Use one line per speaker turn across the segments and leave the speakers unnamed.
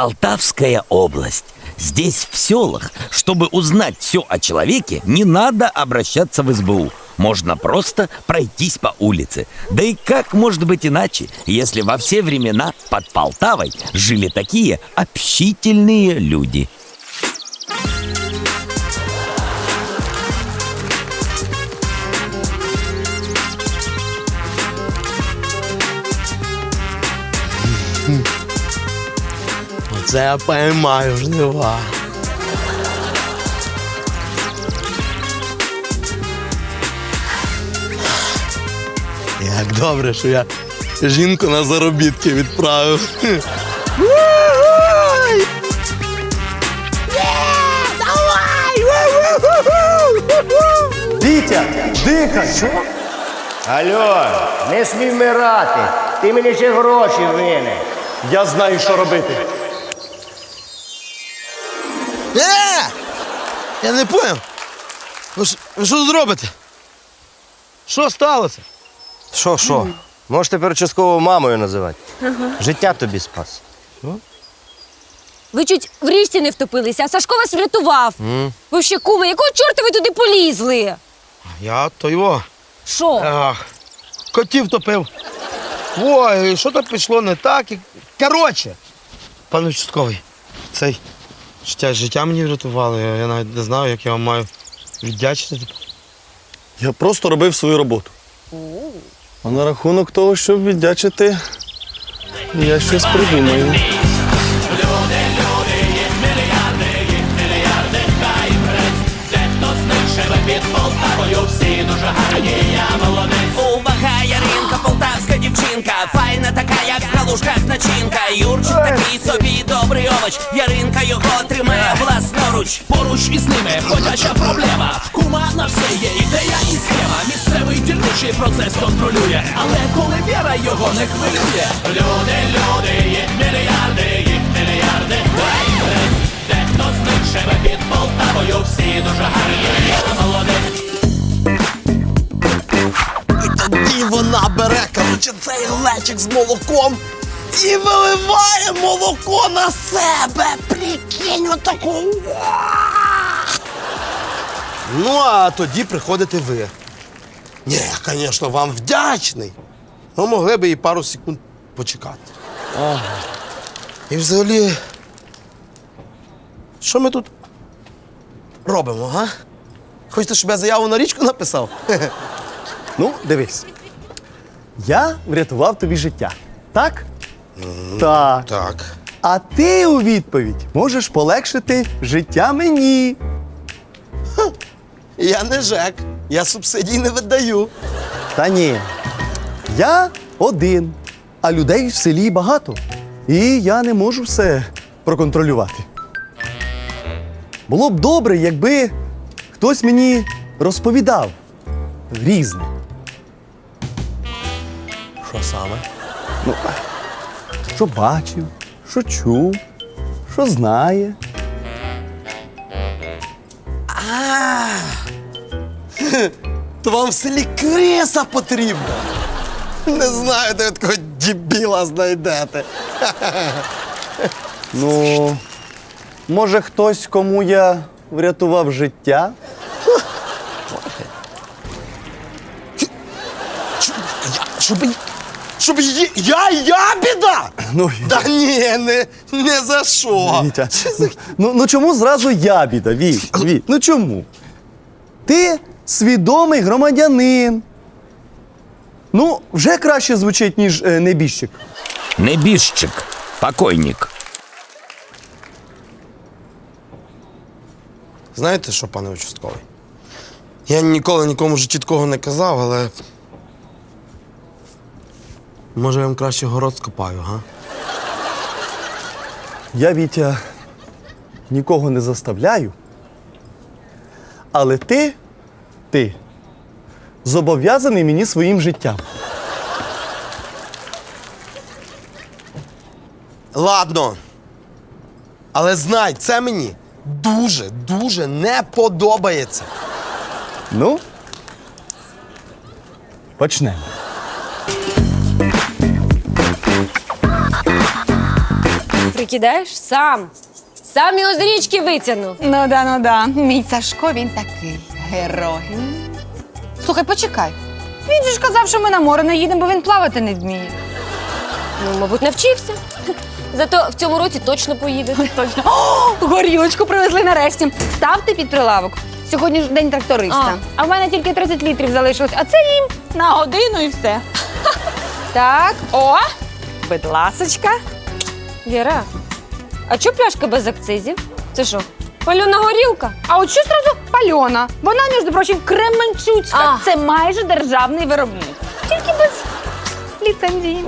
Полтавская область. Здесь, в селах, чтобы узнать все о человеке, не надо обращаться в СБУ. Можно просто пройтись по улице. Да и как может быть иначе, если во все времена под Полтавой жили такие общительные люди?
Оце я поймаю жнива. Як добре, що я жінку на заробітки відправив.
Вітя, дихай! Що?
Алло, не смій вмирати. Ти мені ще гроші винен.
Я знаю, що робити.
Я не поняв. Ви що, ви що тут робите? Що сталося?
Що, що? Можеш тепер частково мамою називати. Життя тобі спас.
Ви чуть в річці не втопилися, а Сашко вас врятував. Ви ще куми, якого чорта ви туди полізли?
Я то його.
Що?
Ах, котів топив. Ой, що то пішло не так. і- Коротше, пане участковий, цей життя, життя мені врятували. Я навіть не знаю, як я вам маю віддячити.
Я просто робив свою роботу. А на рахунок того, щоб віддячити, я щось придумаю.
Увага, Яринка, полтавська файна така, як в калушках начинка. Юрчик такий собі добрий овоч. Яринка його тримає власноруч. Поруч із ними ходяча проблема. Кума на все є ідея і схема. Місцевий дільничий процес контролює. Але коли віра його не хвилює. Люди, люди, їх мільярди, їх мільярди.
Цей з молоком і виливає молоко на себе. Прикинь, отаку. Ну, а тоді приходите ви. Ні, звісно, вам вдячний. Ну, могли б і пару секунд почекати. Ага. І взагалі. Що ми тут робимо, га? Хочете, щоб я заяву на річку написав?
Ну, дивись. Я врятував тобі життя. Так? Так.
Так.
А ти у відповідь можеш полегшити життя мені.
Я не ЖЕК, я субсидій не видаю.
Та ні. Я один, а людей в селі багато. І я не можу все проконтролювати. Було б добре, якби хтось мені розповідав різне.
Що саме?
Ну, що бачив, що чув, що знає. А!
То вам в селі криса потрібна. Не знаю, де ви такого дібіла знайдете.
Ну, може, хтось, кому я врятував життя?
Я, щоб, щоб є- я, я біда?
Ну,
Та ні, не, не за що.
Вітя, ну, ну чому зразу я біда, Віт? Віт? Ну чому? Ти свідомий громадянин. Ну, вже краще звучить, ніж е, небіжчик.
Небіжчик, покойник.
Знаєте що, пане участковий? Я ніколи нікому вже чіткого не казав, але. Може, я вам краще город скопаю, га?
Я, Вітя, нікого не заставляю. Але ти, ти зобов'язаний мені своїм життям.
Ладно. Але знай, це мені дуже, дуже не подобається.
Ну, почнемо.
Прикидаєш? Сам. Сам його з річки витягнув.
Ну да, ну да. Мій Сашко, він такий герой. Слухай, почекай. Він же ж казав, що ми на море не їдемо, бо він плавати не вміє.
Ну, мабуть, навчився. Зато в цьому році точно поїде.
Точно. О, горілочку привезли нарешті. Ставте під прилавок. Сьогодні ж день тракториста.
А.
А, в мене тільки 30 літрів залишилось, а це їм на годину і все. так, о, будь ласочка.
Віра, а чого пляшка без акцизів? Це що, пальона горілка?
А от що зразу пальона? Вона, між прочим, Кременчуцька.
А.
Це майже державний виробник. Тільки без ліцензії.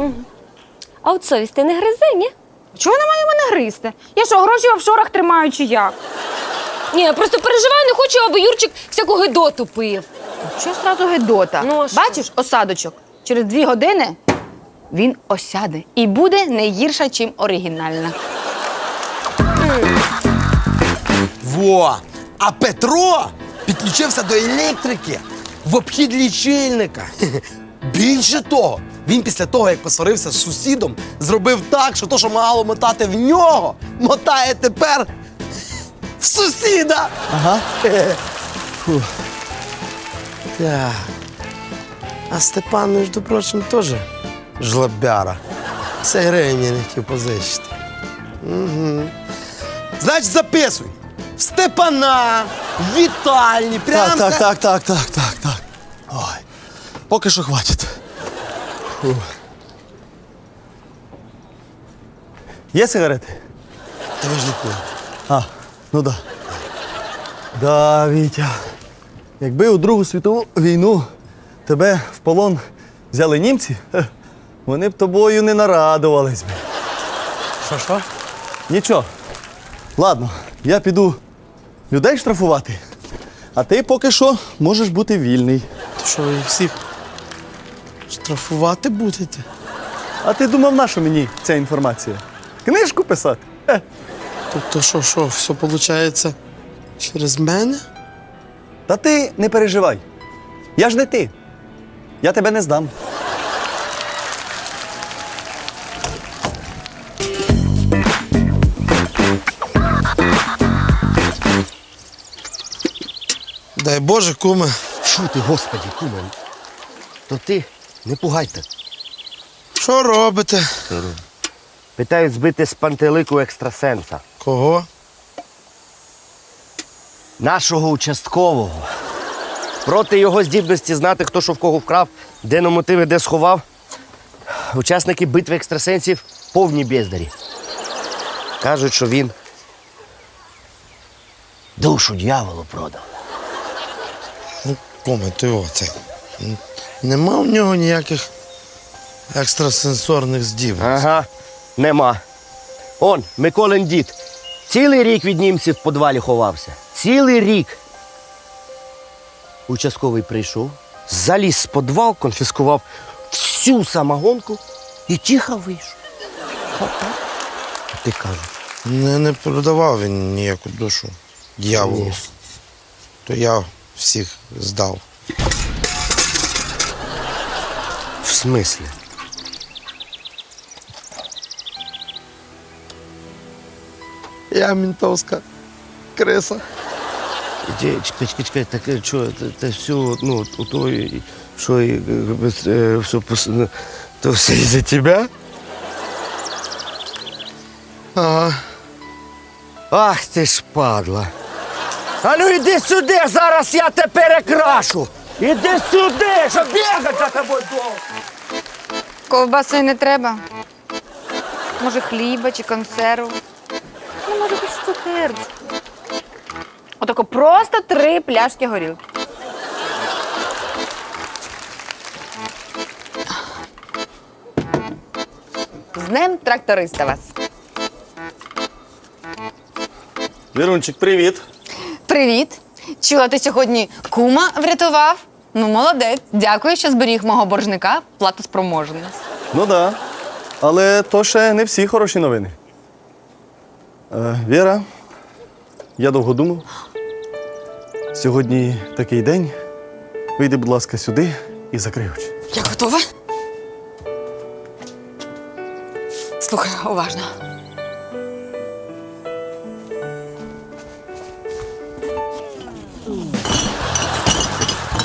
А от совість ти не гризе, ні?
Чого вона має мене гризти? Я що, гроші в офшорах тримаю чи як?
Ні, я просто переживаю, не хочу, аби Юрчик всяку гидоту пив.
Що сразу гедота?
Ну, а що?
Бачиш, осадочок. Через дві години він осяде і буде не гірша, чим оригінальна.
Во! А Петро підключився до електрики в обхід лічильника. Більше того, він після того, як посварився з сусідом, зробив так, що то, що мало мотати в нього, мотає тепер в сусіда.
Ага.
Фу. Так. А Степан, між прочим, теж жлобяра. Все гривень мені не хотів позичити. Угу. Значить, записуй. Степана, вітальні, прямо.
Так, так, так, так, так, так, так. Ой. Поки що хватить. Фу. Є сигарети?
Та ви ж не курите.
А, ну да. Да, Вітя. Якби у Другу світову війну тебе в полон взяли німці, вони б тобою не нарадувались.
Що, що?
Нічого. Ладно, я піду людей штрафувати, а ти поки що можеш бути вільний.
То що ви всіх штрафувати будете?
А ти думав, на що мені ця інформація? Книжку писати? Е,
Тобто що, що, все виходить через мене?
Та ти не переживай. Я ж не ти. Я тебе не здам.
Дай Боже, куме.
Фу ти, господи, куме. То ти не пугайте.
Що робите?
Питають збити з пантелику екстрасенса.
Кого?
Нашого участкового. Проти його здібності знати, хто що в кого вкрав, де на мотиви, де сховав. Учасники битви екстрасенсів повні бездарі. Кажуть, що він душу дьяволу продав.
Оце. Нема в нього ніяких екстрасенсорних здібностей.
Ага, нема. Он, Миколин дід. Цілий рік від німців в подвалі ховався. Цілий рік. Участковий прийшов, заліз з подвал, конфіскував всю самогонку і тихо вийшов. Отак. Ти кажеш,
Не, не продавав він ніяку душу дьяволу. То я всіх здав.
в смислі?
Я ментовська криса.
Іди, Чекай, чекай, чекай, так е, що, це, це все, ну, у той, що і, е, без, е, все, пос- ну, то все із-за тебе?
Ага.
Ах ти ж падла. А ну іди сюди, зараз я тебе перекрашу. Іди сюди, щоб бігати за тобою довго.
Ковбаси не треба. Може, хліба чи консерву. Ну, може, хоч цукерку. Отако просто три пляшки горілки. З днем тракториста вас.
Вірунчик, привіт.
Привіт! Чула, ти сьогодні кума врятував? Ну, молодець. Дякую, що зберіг мого боржника платоспроможність.
Ну да. Але то ще не всі хороші новини. Е, Віра, я довго думав. Сьогодні такий день. Вийди, будь ласка, сюди і закрий очі.
Я готова. Слухай уважно.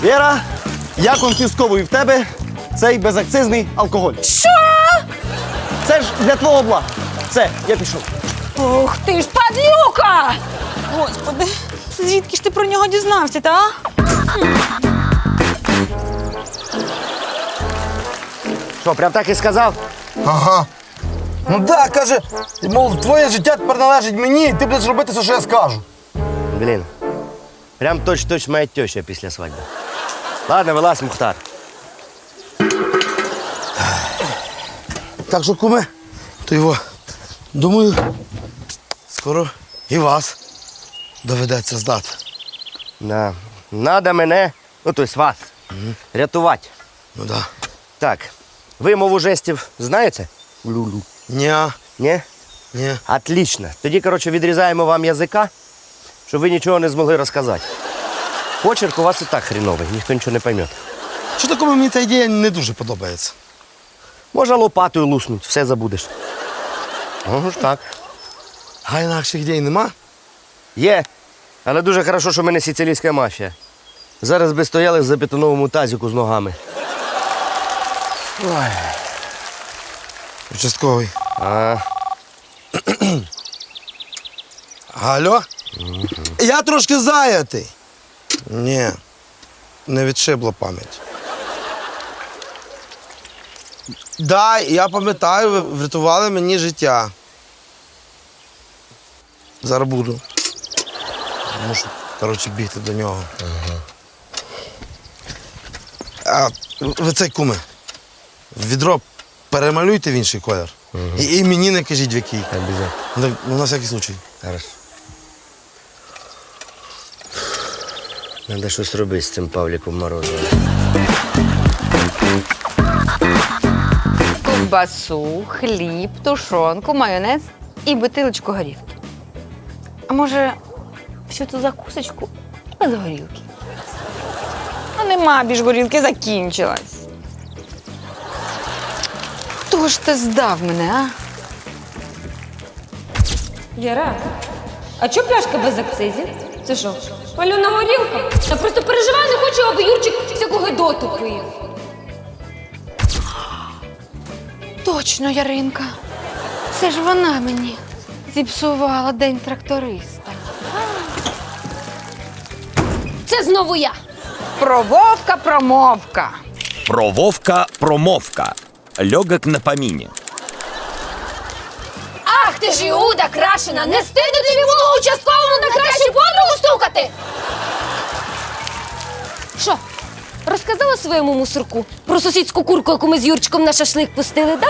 Віра, я конфісковую в тебе цей безакцизний алкоголь.
Що?
Це ж для твого блага. Все, я пішов.
Ух ти ж, падлюка! Господи, звідки ж ти про нього дізнався, та? а?
Що, прям так і сказав?
Ага. Ну так, каже, мов, твоє життя тепер належить мені, і ти будеш робити все, що я скажу.
Блін. Прям точ-точ моя теща після свадьби. Ладно, вилазь, Мухтар.
Так що, куме, то його, думаю, скоро і вас доведеться здати.
На. Надо мене, ну тобто вас, рятувати.
Ну да.
Так, ви мову жестів знаєте? Лулу.
Ня,
Ні?
ні.
Отлично. Тоді, коротше, відрізаємо вам язика, щоб ви нічого не змогли розказати. Почерк у вас і так хріновий, ніхто нічого не пойме.
Що такому мені ця ідея не дуже подобається.
Можна лопатою луснуть, все забудеш. Ну ж так.
А інакших ідей нема?
Є. Але дуже хорошо, що ми не сицилійська мафія. Зараз би стояли в забетоновому тазіку з ногами.
Участковий.
А,
Алло? Я трошки зайнятий. Ні, не відшибла пам'ять. Да, я пам'ятаю, ви врятували мені життя. Зараз буду. Мушу, коротше, бігти до нього. А ви цей куме. Відро перемалюйте в інший колір. І, і мені не кажіть в який. Ну, на всякий случай.
Зараз. Треба щось робити з цим Павліком Морозовим.
Ковбасу, хліб, тушонку, майонез і бутилочку горівки. А може, всю цю закусочку і без горілки? А нема більш горілки, закінчилась. Хто ж ти здав мене, а?
Віра, а чого пляшка без акцизів? Це що? Пальона горілка? Я просто переживаю, не хочу, аби Юрчик всякого доту пив.
Точно, Яринка. Це ж вона мені зіпсувала день тракториста.
Це знову я.
Про Вовка промовка.
Про Вовка промовка. Легок на помине.
Ах ти ж Іуда крашена! Не стидно тобі було участковому на кращу подругу стукати! Що, розказала своєму мусорку про сусідську курку, яку ми з Юрчиком на шашлик пустили, да?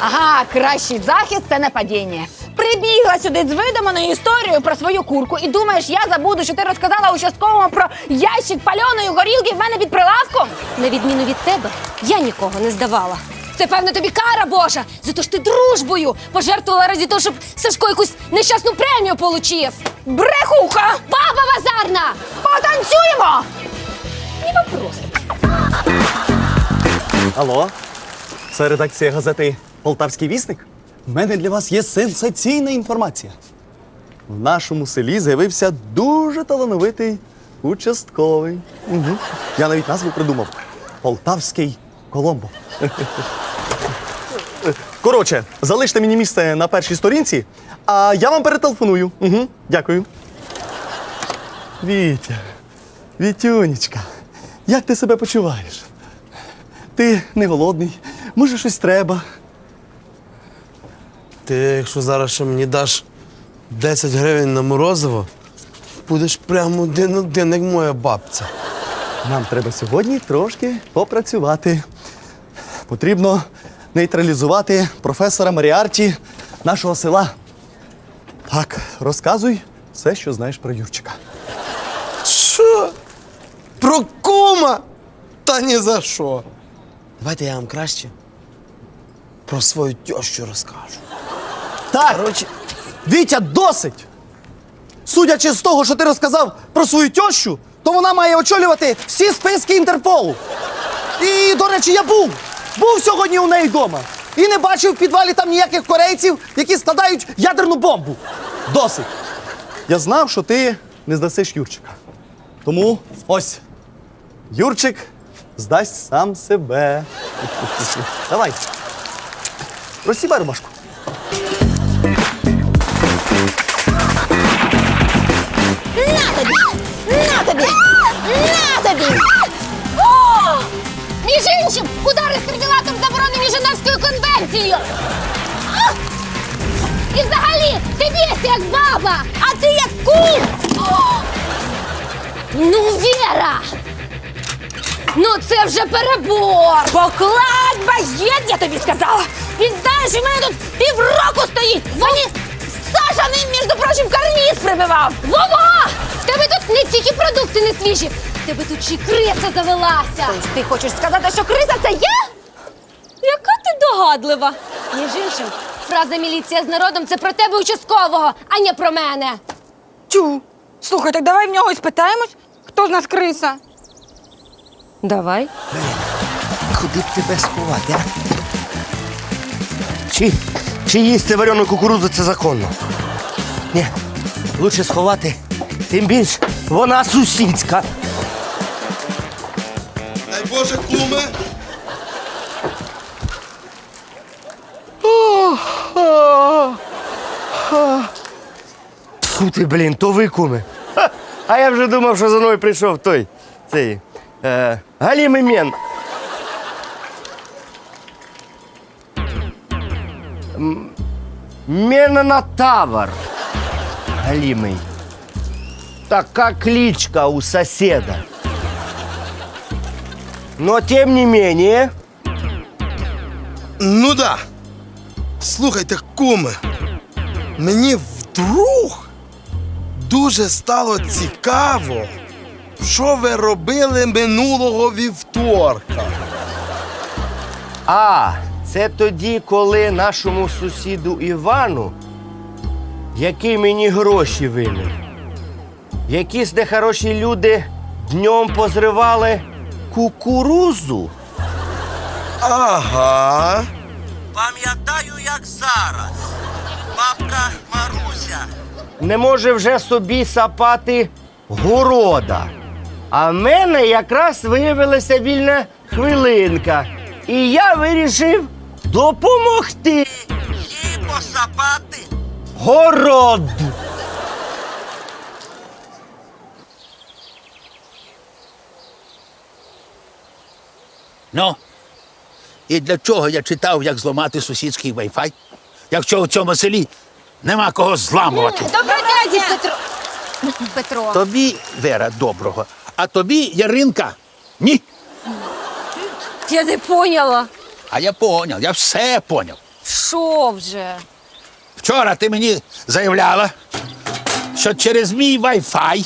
Ага, кращий захист це не падіння. Прибігла сюди з видуманою історією про свою курку і думаєш, я забуду, що ти розказала участковому про ящик пальоної горілки в мене під прилавком?
На відміну від тебе, я нікого не здавала. Це певно тобі кара Божа, за те, що ти дружбою пожертвувала раді того, щоб Сашко якусь нещасну премію получив.
Брехуха!
Баба базарна!
Потанцюємо!
Не вопрос.
Алло, це редакція газети Полтавський вісник. У мене для вас є сенсаційна інформація. В нашому селі з'явився дуже талановитий участковий. Угу. Я навіть назву придумав: Полтавський Коломбо. Коротше, залиште мені місце на першій сторінці, а я вам перетелефоную. Угу. Дякую. Вітя, Вітюнечка, як ти себе почуваєш? Ти не голодний, може щось треба.
Ти, якщо зараз ще мені даш 10 гривень на морозиво, будеш прямо один-один, як моя бабця.
Нам треба сьогодні трошки попрацювати. Потрібно нейтралізувати професора Маріарті нашого села. Так, розказуй все, що знаєш про Юрчика.
Що? Про кума? Та ні за що. Давайте я вам краще про свою тещу розкажу.
Так,
Коротше,
Вітя, досить! Судячи з того, що ти розказав про свою тещу, то вона має очолювати всі списки Інтерполу. І, до речі, я був. Був сьогодні у неї вдома. І не бачив в підвалі там ніяких корейців, які складають ядерну бомбу. Досить. Я знав, що ти не здасиш Юрчика. Тому ось Юрчик здасть сам себе. Давай. Розсібай рубашку.
На тобі! На тобі! На тобі! О! Між іншим, удари сервілатом заборонені Женевською конвенцією! І взагалі, ти б'єшся як баба, а ти як кум! Ну, Віра! Ну це вже перебор! Поклад баєт, я тобі сказала! Він знаєш, у мене тут півроку стоїть! Мені Саша ним, між прочим, карніз прибивав! Вова! В тебе тут не тільки продукти не свіжі, в тебе тут ще й криса завелася! Ти хочеш сказати, що криса це я? Яка! Між іншим, фраза міліція з народом це про тебе участкового, а не про мене.
Тю. Слухай, так давай в нього і спитаємось, хто з нас криса.
Давай.
Куди б тебе сховати, а? Чи, чи їсти варену кукурудзу це законно? Ні, лучше сховати. Тим більш вона сусідська.
Дай Боже, куме.
Фу ти, блін, то ви куми. Ха, А я вже думав, що за мною прийшов той. Цей. Е, Галімий мен. М, Менонотавр. Галімий. Така кличка у соседа. Но тем не менее,
Ну да. Слухайте, куме, мені вдруг дуже стало цікаво, що ви робили минулого вівторка.
А, це тоді, коли нашому сусіду Івану, який мені гроші винен, якісь нехороші люди днем позривали кукурузу.
Ага.
Пам'ятаю, як зараз. Бабка Маруся не може вже собі сапати города. А в мене якраз виявилася вільна хвилинка. І я вирішив допомогти їй посапати город.
Ну, і для чого я читав, як зламати сусідський вайфай? Якщо у цьому селі нема кого зламувати.
Дід Петро. Петро.
Тобі, Вера, доброго, а тобі, Яринка, ні.
Я не поняла.
А я поняв, я все поняв.
Що вже?
Вчора ти мені заявляла, що через мій вайфай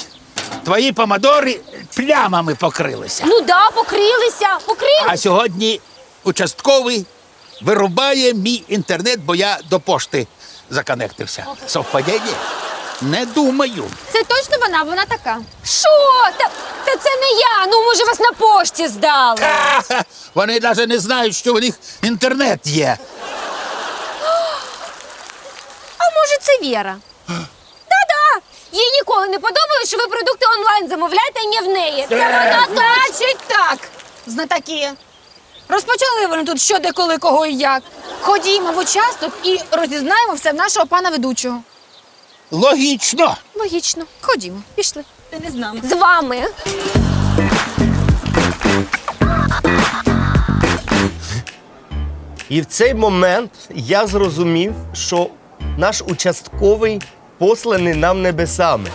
твої помадори плямами покрилися.
Ну да, покрилися, покрилися.
А сьогодні участковий вирубає мій інтернет, бо я до пошти законектився. Совпадіння? Не думаю.
Це точно вона, вона така. Що? Та, та це не я. Ну, може, вас на пошті здали.
Ха-ха! Вони навіть не знають, що у них інтернет є.
А може, це Віра? Да-да. Їй ніколи не подобалось, що ви продукти онлайн замовляєте, а не в неї. Це вона
Значить так, знатаки. Розпочали вони тут що, де, коли, кого і як. Ходімо в участок і розізнаємо все в нашого пана ведучого.
Логічно.
Логічно.
Ходімо, пішли. Ти не з нами.
З вами.
І в цей момент я зрозумів, що наш участковий посланий нам небесами.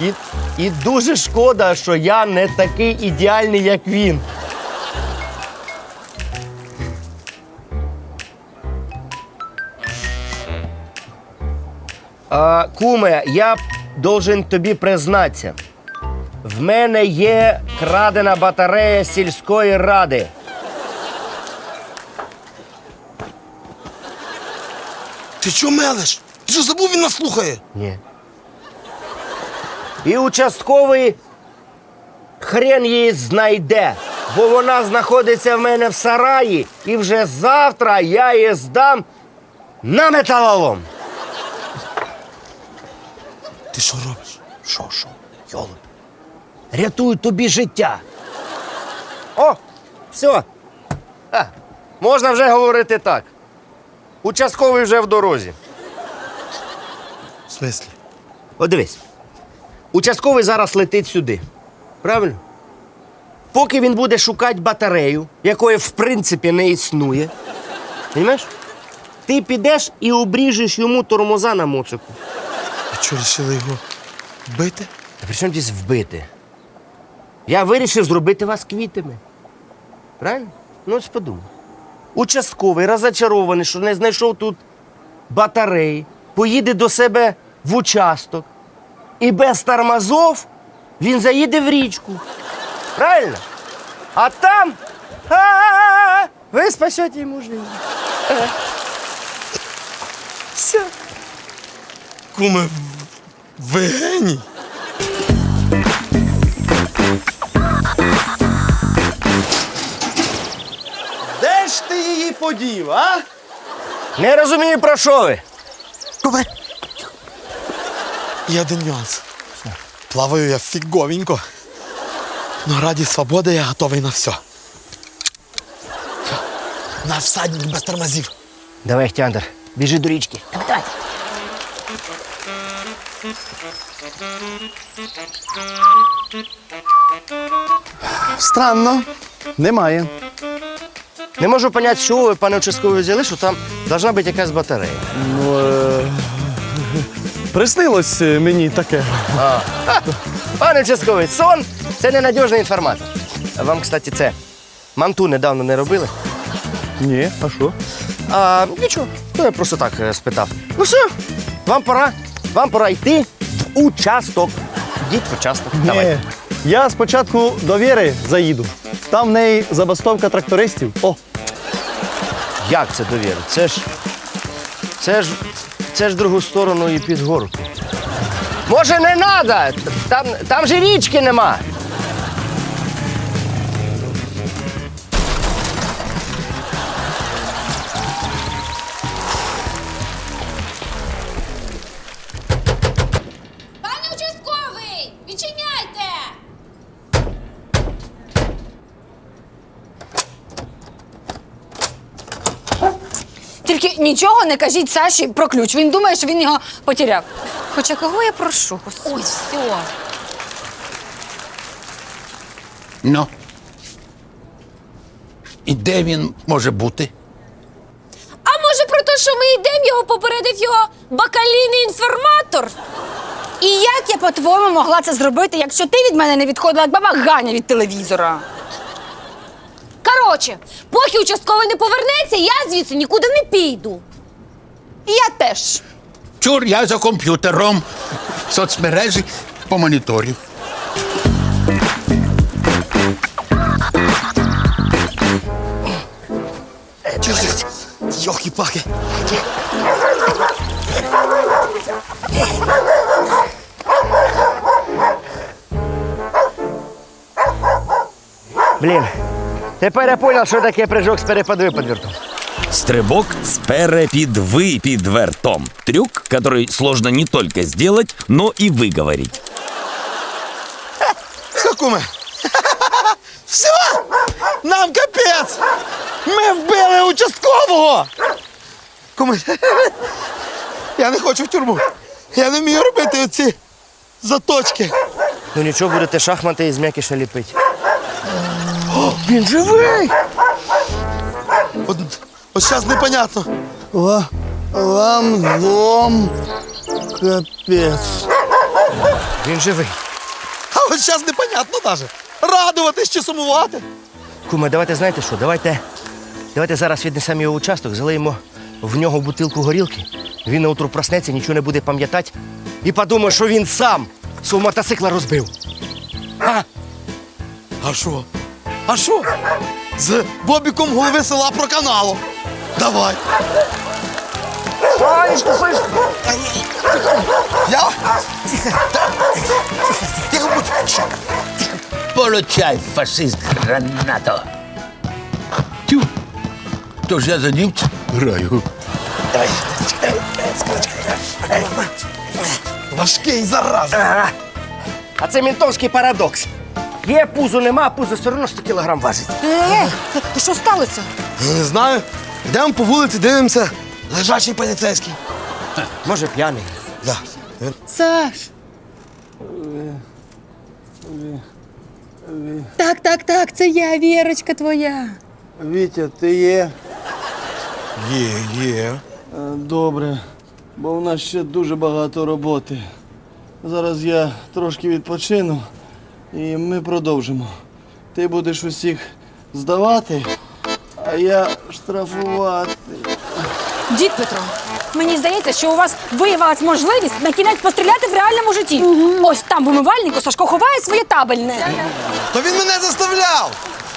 І, і дуже шкода, що я не такий ідеальний, як він. А, куме, я должен тобі признатися. В мене є крадена батарея сільської ради.
Ти що мелеш? Ти що забув, він нас слухає?
Ні. І участковий хрен її знайде, бо вона знаходиться в мене в сараї, і вже завтра я її здам на металолом.
Ти що робиш?
Що, що?
Йолоп. Рятую тобі життя. О, все. А, можна вже говорити так. Участковий вже в дорозі.
В смислі?
От дивись. Участковий зараз летить сюди. Правильно? Поки він буде шукати батарею, якої в принципі не існує. Розумієш? Ти підеш і обріжеш йому тормоза на моцику.
А чого рішили його бити?
Та при чому десь вбити? Я вирішив зробити вас квітами. Правильно? Ну, ось подумай. Участковий, розочарований, що не знайшов тут батареї, поїде до себе в участок. І без тормозов він заїде в річку. Правильно? А там а-а-а, ви спасете йому життя. Все.
Куме, ви геній.
Де ж ти її подів, а?
Не розумію, про що ви.
Куме. Є один нюанс. Плаваю я фіговенько. Но раді свободи я готовий на все. На всадник без тормозів.
Давай, Хтяндр, біжи до річки.
Давай, давай.
Странно. Немає.
Не можу поняти, чого ви, пане участковий, взяли, що там должна бути якась батарея.
Ну, е... Приснилось е, мені таке.
Пане участковий, сон це ненадіжний інформатор. А вам, кстати, це манту недавно не робили?
Ні, а що?
А, нічого, ну я просто так е, спитав. Ну все, вам пора. Вам пора йти в участок. Йдіть в участок. Давай.
Ні. Я спочатку до Віри заїду. Там в неї забастовка трактористів. О,
Як це довіра? Це ж. Це ж. Це ж другу сторону і під горку. Може, не треба? Там, там же річки нема.
Нічого не кажіть Саші про ключ. Він думає, що він його потеряв. Хоча кого я прошу? Господи.
Ой, все.
Ну. І де він може бути?
А може про те, що ми йдемо, його попередив його бакалійний інформатор?
І як я, по-твоєму, могла це зробити, якщо ти від мене не відходила, як баба Ганя від телевізора?
Коротше, поки участковий не повернеться, я звідси нікуди не піду.
І я теж.
Чур, я за комп'ютером. Соцмережі по моніторю.
Йохи-пахи.
Блін. Тепер я зрозумів, що таке прыжок з перепад-випадвертом.
Стрибок с перепидвы-пидвертом. Трюк, который сложно не только сделать, но и выговорить.
Все, куме. Все! Нам капець! Ми вбили участкового! Куме, я не хочу в тюрму. Я не вмію робити оці заточки.
Ну нічого, будете шахмати із м'якіша ліпити. Він живий!
От, от зараз непонятно.
вам злом капець.
Він живий.
А от зараз непонятно навіть. Радуватись чи сумувати.
Куме, давайте знаєте що? Давайте, давайте зараз віднесемо його в участок, залиємо в нього бутилку горілки. Він на утро проснеться, нічого не буде пам'ятати і подумає, що він сам свого мотоцикла розбив.
А що? А що? З Бобіком голови села про каналу. Давай.
Сонечко, сонечко!
Я? Тихо будь.
Получай, фашист гранато. Тю. Тож я за німця граю.
Важкий зараза.
А це ментовський парадокс. Є пузо, нема, пузо все одно 100 кілограм важить.
Е, то що сталося?
Я не знаю. Йдемо по вулиці, дивимося. Лежачий поліцейський.
Може, п'яний.
Да.
Саш. Так, так, так, це я, Вірочка твоя.
Вітя, ти є?
Є, є.
Е, Добре, бо в нас ще дуже багато роботи. Зараз я трошки відпочину і ми продовжимо. Ти будеш усіх здавати, а я штрафувати.
Дід Петро, мені здається, що у вас виявилась можливість на кінець постріляти в реальному житті. Ось там в умивальнику Сашко ховає своє табельне.
То він мене заставляв.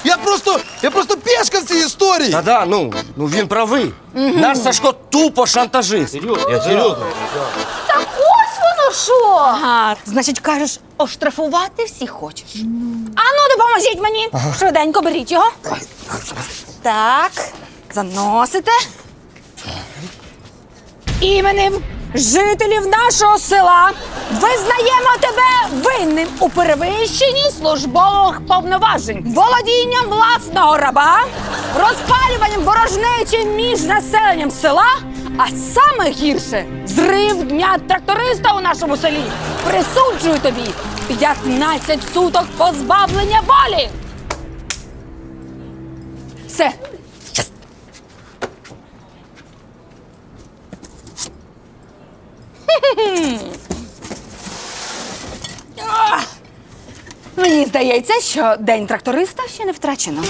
Я просто, я просто пешка в цій історії.
Та да, ну, ну він правий. Наш Сашко тупо шантажист.
Я серйозно.
Так воно що!
Ага, значить, кажеш, оштрафувати всіх хочеш. Ану, допоможіть мені. Швиденько беріть його. Так, заносите. Іменем жителів нашого села визнаємо тебе винним у перевищенні службових повноважень, володінням власного раба, розпалюванням ворожнечі між населенням села, а саме гірше зрив дня тракториста у нашому селі. Присуджую тобі 15 суток позбавлення волі. Все. Мені здається, що день тракториста ще не втрачено.